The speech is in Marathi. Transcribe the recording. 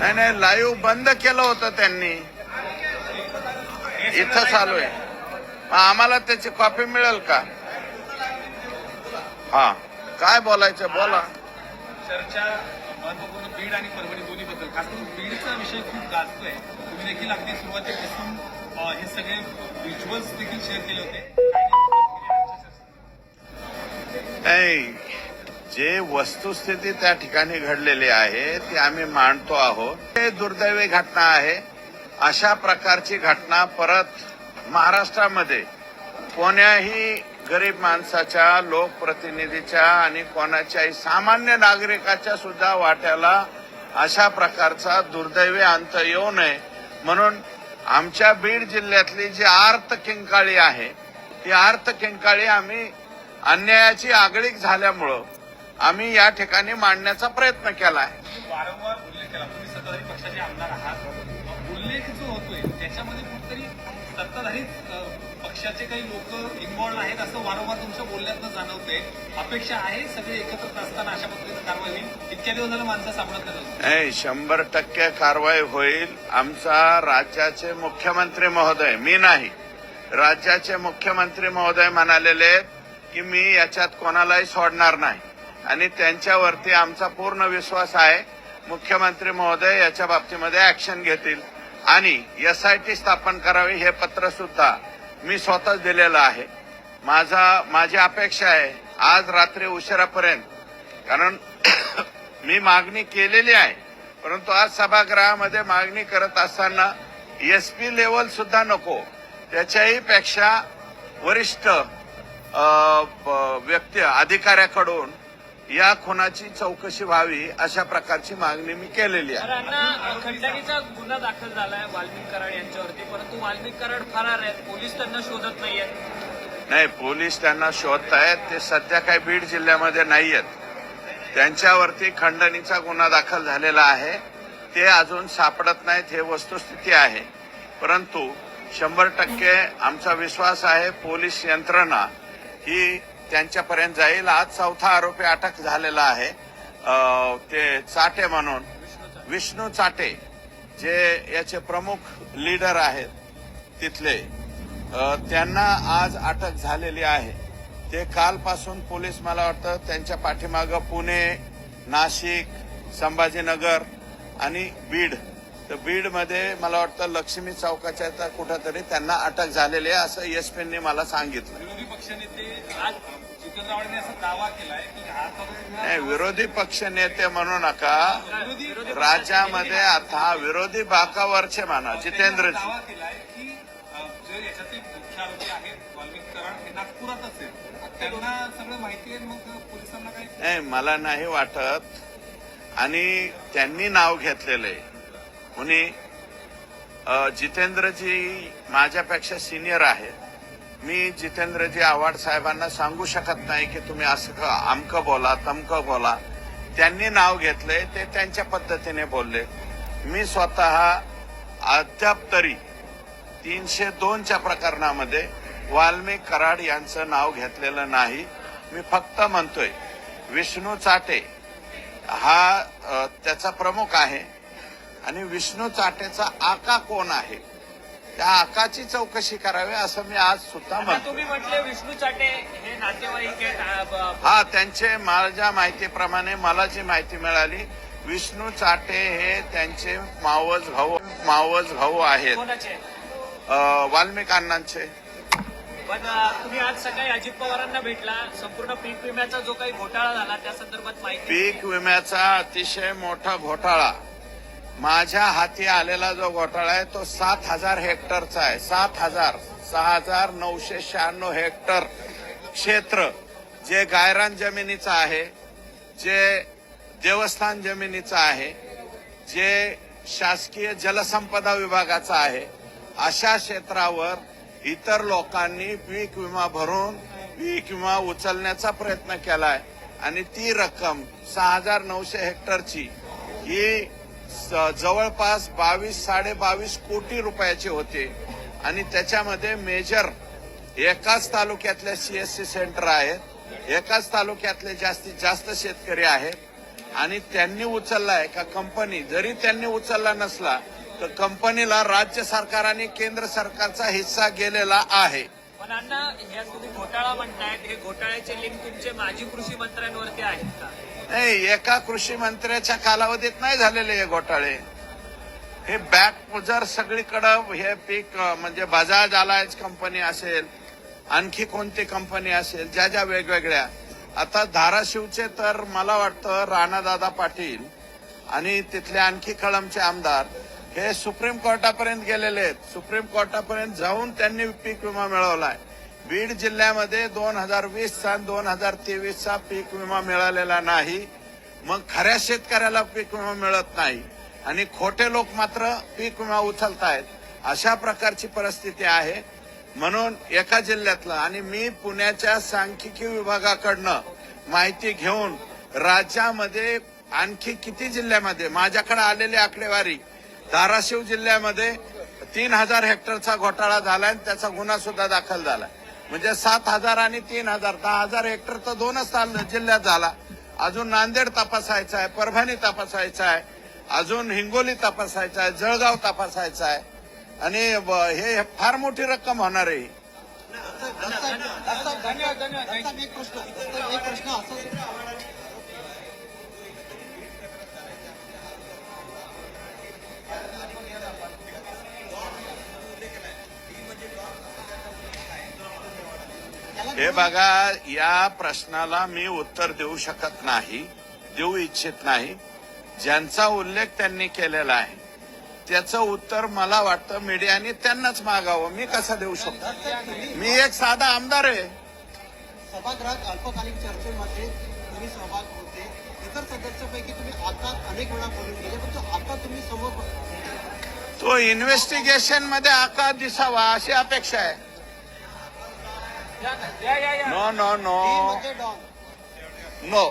नाही नाही लाईव्ह बंद केलं होतं त्यांनी. इथं चालू आहे. आम्हाला त्याची कॉपी मिळेल का? हा. काय बोलायचं बोला. चर्चा बीड आणि परभणी दोन्ही बद्दल खास करून बीडचा विषय खूप गाजतोय तुम्ही देखील अगदी सुरुवातीपासून हे सगळे व्हिज्युअल्स देखील शेअर केले होते. नाही जे वस्तुस्थिती त्या ठिकाणी घडलेली आहे ती आम्ही मांडतो आहोत. हे दुर्दैवी घटना आहे. अशा प्रकारची घटना परत महाराष्ट्रामध्ये कोण्याही गरीब माणसाच्या लोकप्रतिनिधीच्या आणि कोणाच्याही सामान्य नागरिकाच्या सुद्धा वाट्याला अशा प्रकारचा दुर्दैवी अंत येऊ नये. म्हणून आमच्या बीड जिल्ह्यातली जी आर्त किंकाळी आहे ती आर्त किंकाळी आम्ही अन्यायाची आगळीक झाल्यामुळं आम्ही या ठिकाणी मांडण्याचा प्रयत्न केला आहे. वारंवार उल्लेख केला तुम्ही सत्ताधारी पक्षाचे आमदार आहात. उल्लेख जो होतोय? त्याच्यामध्ये कुठेतरी सत्ताधारी अ, पक्षाचे काही लोक इन्व्हॉल्ड आहेत असं वारंवार तुमच्या बोलण्यातनं जाणवतंय. अपेक्षा आहे सगळे एकत्र असताना अशा पद्धतीनं कारवाई होईल? इतक्या दिवस झालं माणसं सापडत नाही. शंभर टक्के कारवाई होईल. आमचा राज्याचे मुख्यमंत्री महोदय मी नाही. राज्याचे मुख्यमंत्री महोदय म्हणालेले की मी याच्यात कोणालाही सोडणार नाही. आणि त्यांच्यावरती आमचा पूर्ण विश्वास आहे. मुख्यमंत्री महोदय याच्या बाबतीमध्ये ऍक्शन घेतील. आणि एस आय टी स्थापन करावी हे पत्र सुद्धा मी स्वतःच दिलेलं आहे. माझा माझी अपेक्षा आहे आज रात्री उशिरापर्यंत. कारण मी मागणी केलेली आहे. परंतु आज सभागृहामध्ये मागणी करत असताना एसपी लेवल सुद्धा नको. त्याच्याही पेक्षा वरिष्ठ व्यक्ती अधिकाऱ्याकडून या खुनाची चौकशी व्हावी अशा प्रकारची मागणी मी केलेली आहे. खंडणीचा गुन्हा दाखल झालाय वाल्मिक कराड यांच्यावरती परंतु वाल्मिक कराड फरार आहेत. पोलीस त्यांना शोधत नाहीयेत. नाही पोलीस त्यांना शोधतायत. ते सध्या काही बीड जिल्ह्यामध्ये नाही आहेत त्यांच्यावरती खंडणीचा गुन्हा दाखल झालेला आहे. ते अजून सापडत नाहीत हे वस्तुस्थिती आहे. परंतु शंभर टक्के आमचा विश्वास आहे पोलीस यंत्रणा ही त्यांच्यापर्यंत जाईल. आज चौथा आरोपी अटक झालेला आहे. ते चाटे म्हणून. विष्णू चाटे जे याचे प्रमुख लीडर आहेत तिथले. त्यांना आज अटक झालेली आहे. ते कालपासून पोलीस मला वाटतं त्यांच्या पाठीमागं पुणे नाशिक संभाजीनगर आणि बीड. तर बीडमध्ये मला वाटतं लक्ष्मी चौकाच्या कुठंतरी त्यांना अटक झालेली आहे असं एसपींनी मला सांगितलं. पक्षनेते आज जितेंद्र आव्हाडांनी असा दावा केलाय की नाही विरोधी पक्ष नेते म्हणू नका. राज्यामध्ये आता विरोधी बाकावरचे म्हणा जितेंद्रजी. दावा केलाय की याच्यातले मुख्य आरोपी आहेत वाल्मिक कराड हे नागपुरातच आहेत त्यांना सगळं माहिती आहे मग पोलिसांना काही नाही मला नाही वाटत. आणि त्यांनी नाव घेतलेलं. आहे जितेंद्रजी माझ्यापेक्षा सिनियर आहेत. मी जितेंद्रजी आव्हाड साहेबांना सांगू शकत नाही की तुम्ही असं क- अमकं बोला तमकं बोला. त्यांनी नाव घेतले ते त्यांच्या पद्धतीने बोलले. मी स्वतः अद्याप तरी तीनशे दोनच्या प्रकरणामध्ये वाल्मिक कराड यांचं नाव घेतलेलं नाही. मी फक्त म्हणतोय विष्णू चाटे हा त्याचा प्रमुख आहे. आणि विष्णू चाटेचा आका कोण आहे? त्या आकाची चौकशी करावी असं मी आज सुद्धा म्हणतो. तुम्ही म्हटले विष्णू चाटे हे नातेवाईक आहेत हा त्यांचे माझ्या माहितीप्रमाणे मला जी माहिती मिळाली. विष्णू चाटे हे त्यांचे मावस भाऊ मावस भाऊ आहेत. वाल्मिक अण्णांचे. पण तुम्ही आज सकाळी अजित पवारांना भेटला. संपूर्ण पीक विम्याचा जो काही घोटाळा झाला त्या संदर्भात माहिती पीक विम्याचा अतिशय मोठा घोटाळा. माझ्या हाती आलेला जो घोटाळा आहे तो सात हजार हेक्टरचा आहे. सात हजार सहा हजार नऊशे शहाण्णव हेक्टर क्षेत्र जे गायरान जमिनीचं आहे जे देवस्थान जमिनीचं आहे जे शासकीय जलसंपदा विभागाचं आहे अशा क्षेत्रावर इतर लोकांनी पीक विमा भरून पीक विमा उचलण्याचा प्रयत्न केलाय. आणि ती रक्कम सहा हजार नऊशे हेक्टरची ही जवळपास बावीस साडे बावीस कोटी रुपयाचे होते. आणि त्याच्यामध्ये मेजर एकाच तालुक्यातल्या सीएससी सेंटर आहेत. एकाच तालुक्यातले जास्तीत जास्त शेतकरी आहेत. आणि त्यांनी उचललाय का कंपनी जरी त्यांनी उचलला नसला तर कंपनीला राज्य सरकार आणि केंद्र सरकारचा हिस्सा गेलेला आहे. पण अण्णा ह्या तुम्ही घोटाळा म्हणतायत हे घोटाळ्याचे लिंक तुमचे माजी कृषी मंत्र्यांवरती आहेत का? नाही एका कृषी मंत्र्याच्या कालावधीत नाही झालेले हे घोटाळे. हे बॅक जर सगळीकडं हे पीक म्हणजे बजाज अलायन्स कंपनी असेल आणखी कोणती कंपनी असेल ज्या ज्या वेगवेगळ्या. आता धाराशिवचे तर मला वाटतं राणादादा पाटील आणि तिथले आणखी कळमचे आमदार हे सुप्रीम कोर्टापर्यंत गेलेले आहेत. सुप्रीम कोर्टापर्यंत जाऊन त्यांनी पीक विमा मिळवलाय. बीड जिल्ह्यामध्ये दोन हजार वीस आणि दोन हजार तेवीसचा पीक विमा मिळालेला नाही. मग खऱ्या शेतकऱ्याला पीक विमा मिळत नाही. आणि खोटे लोक मात्र पीक विमा उचलतायत. अशा प्रकारची परिस्थिती आहे. म्हणून एका जिल्ह्यातलं आणि मी पुण्याच्या सांख्यिकी विभागाकडनं माहिती घेऊन राज्यामध्ये आणखी किती जिल्ह्यामध्ये माझ्याकडे आलेली आकडेवारी धाराशिव जिल्ह्यामध्ये तीन हजार हेक्टरचा घोटाळा झालाय आणि त्याचा गुन्हा सुद्धा दाखल झाला म्हणजे सात हजार आणि तीन हजार दहा हजार हेक्टर तर दोनच जिल्ह्यात झाला अजून नांदेड तपासायचा आहे परभणी तपासायचा आहे अजून हिंगोली तपासायचा आहे जळगाव तपासायचा आहे आणि हे फार मोठी रक्कम होणार आहे धन्यवाद धन्यवाद प्रश्न हे बघा या प्रश्नाला मी उत्तर देऊ शकत नाही देऊ इच्छित नाही. ज्यांचा उल्लेख त्यांनी केलेला आहे त्याचं उत्तर मला वाटतं मीडियाने त्यांनाच मागावं. मी कसं देऊ शकतो? मी एक साधा आमदार आहे. सभागृहात अल्पकालीन चर्चेमध्ये तुम्ही सहभाग होते. इतर सदस्यापैकी तुम्ही आता अनेक वेळा बोलून गेले पण आता तुम्ही समोर तो इन्व्हेस्टिगेशनमध्ये आकार दिसावा अशी अपेक्षा आहे. या या या नो नो नो मध्ये डॉन नो